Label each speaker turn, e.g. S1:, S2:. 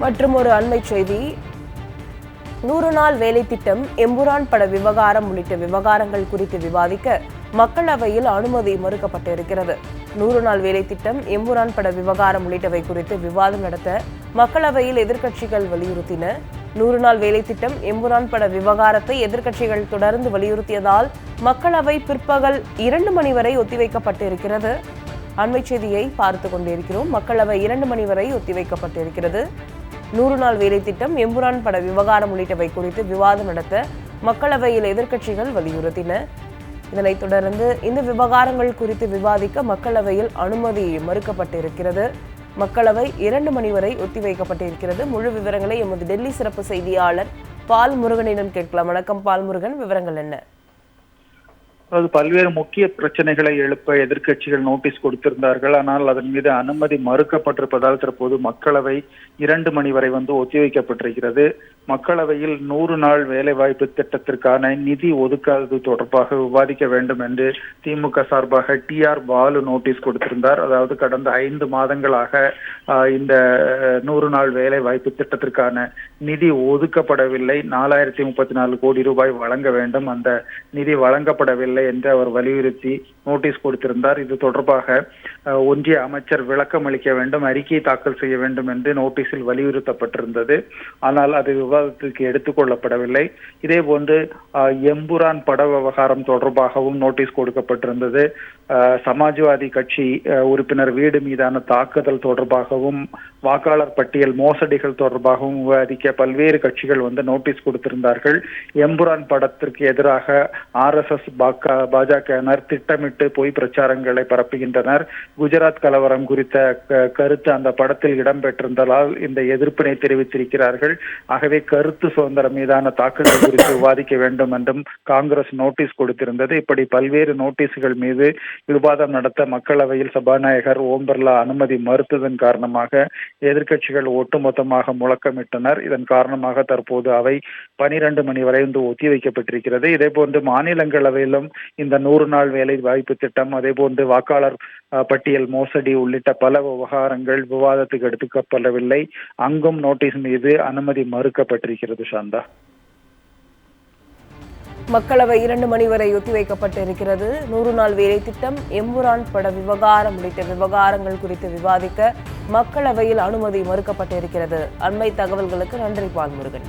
S1: மற்றும் ஒரு அண்மை செய்தி. நூறு நாள் வேலை திட்டம் எம்புரான் பட விவகாரம் உள்ளிட்ட விவகாரங்கள் குறித்து விவாதிக்க மக்களவையில் அனுமதி மறுக்கப்பட்டிருக்கிறது. நூறு நாள் வேலை திட்டம் எம்புரான் பட விவகாரம் உள்ளிட்டவை குறித்து விவாதம் நடத்த மக்களவையில் எதிர்க்கட்சிகள் வலியுறுத்தின. நூறு நாள் வேலை திட்டம் எம்புரான் பட விவகாரத்தை எதிர்க்கட்சிகள் தொடர்ந்து வலியுறுத்தியதால் மக்களவை பிற்பகல் இரண்டு மணி வரை ஒத்திவைக்கப்பட்டிருக்கிறது. அண்மை செய்தியை பார்த்து கொண்டிருக்கிறோம். மக்களவை இரண்டு மணி வரை ஒத்திவைக்கப்பட்டிருக்கிறது. நூறு நாள் வேலை திட்டம் எம்புரான் பட விவகாரம் உள்ளிட்டவை குறித்து விவாதம் நடத்த மக்களவையில் எதிர்க்கட்சிகள் வலியுறுத்தின. இதனைத் தொடர்ந்து இந்த விவகாரங்கள் குறித்து விவாதிக்க மக்களவையில் அனுமதி மறுக்கப்பட்டிருக்கிறது. மக்களவை இரண்டு மணி வரை ஒத்திவைக்கப்பட்டிருக்கிறது. முழு விவரங்களை எமது டெல்லி சிறப்பு செய்தியாளர் பால் முருகனிடம் கேட்கலாம். வணக்கம் பால் முருகன் விவரங்கள் என்ன?
S2: அதாவது பல்வேறு முக்கிய பிரச்சனைகளை எழுப்ப எதிர்க்கட்சிகள் நோட்டீஸ் கொடுத்திருந்தார்கள். ஆனால் அதன் மீது அனுமதி மறுக்கப்பட்டிருப்பதால் தற்போது மக்களவை இரண்டு மணி வரை வந்து ஒத்திவைக்கப்பட்டிருக்கிறது மக்களவையில் நூறு நாள் வேலைவாய்ப்பு திட்டத்திற்கான நிதி ஒதுக்காதது தொடர்பாக விவாதிக்க வேண்டும் என்று திமுக சார்பாக டி ஆர் பாலு நோட்டீஸ் கொடுத்திருந்தார். அதாவது கடந்த ஐந்து மாதங்களாக ஆஹ், இந்த நூறு நாள் வேலை வாய்ப்பு திட்டத்திற்கான நிதி ஒதுக்கப்படவில்லை. நாலாயிரத்தி முப்பத்தி நாலு கோடி ரூபாய் வழங்க வேண்டும். அந்த நிதி வழங்கப்படவில்லை. என்று அவர் வலியுறுத்தி நோட்டீஸ் கொடுத்திருந்தார். இது தொடர்பாக ஒன்றிய அமைச்சர் விளக்கம் அளிக்க வேண்டும் அறிக்கை தாக்கல் செய்ய வேண்டும் என்று நோட்டீஸில் வலியுறுத்தப்பட்டிருந்தது. ஆனால் அது விவாதத்திற்கு எடுத்துக்கொள்ளப்படவில்லை இதே போன்று எம்புரான் பட விவகாரம் தொடர்பாகவும் நோட்டீஸ் கொடுக்கப்பட்டிருந்தது. சமாஜ்வாதி கட்சி உறுப்பினர் வீடு மீதான தாக்குதல் தொடர்பாகவும் வாக்காளர் பட்டியல் மோசடிகள் தொடர்பாகவும் விவாதிக்க பல்வேறு கட்சிகள் வந்து நோட்டீஸ் கொடுத்திருந்தார்கள். எம்புரான் படத்திற்கு எதிராக ஆர்எஸ்எஸ் பாஜகவினர் திட்டமிட்டு பொய் பிரச்சாரங்களை பரப்புகின்றனர். குஜராத் கலவரம் குறித்த கருத்து அந்த படத்தில் இடம்பெற்றிருந்ததால் இந்த எதிர்ப்பினை தெரிவித்திருக்கிறார்கள். ஆகவே கருத்து சுதந்திரம் மீதான தாக்குதல் குறித்து விவாதிக்க வேண்டும் என்றும் காங்கிரஸ் நோட்டீஸ் கொடுத்திருந்தது. இப்படி பல்வேறு நோட்டீஸ்கள் மீது விவாதம் நடத்த மக்களவையில் சபாநாயகர் ஓம் பிர்லா அனுமதி மறுத்ததன் காரணமாக எதிர்க்கட்சிகள் ஒட்டுமொத்தமாக முழக்கமிட்டனர். இதன் காரணமாக தற்போது அவை பனிரெண்டு மணி வரை வந்து ஒத்திவைக்கப்பட்டிருக்கிறது. இதேபோன்று மாநிலங்களவையிலும் இந்த நூறு நாள் வேலை வாய்ப்பு திட்டம் அதேபோன்று வாக்காளர் பட்டியல் மோசடி உள்ளிட்ட பல விவகாரங்கள் விவாதத்துக்கு எடுத்துக்கப்படவில்லை. அங்கும் நோட்டீஸ் மீது அனுமதி மறுக்கப்பட்டிருக்கிறது சாந்தா.
S1: மக்களவை இரண்டு மணி வரை ஒத்திவைக்கப்பட்டு இருக்கிறது நூறு நாள் வேலை திட்டம் எம்புரான் பட விவகாரம் உள்ளிட்ட விவகாரங்கள் குறித்து விவாதிக்க மக்களவையில் அனுமதி மறுக்கப்பட்டு இருக்கிறது அண்மை தகவல்களுக்கு நன்றி பால்முருகன்.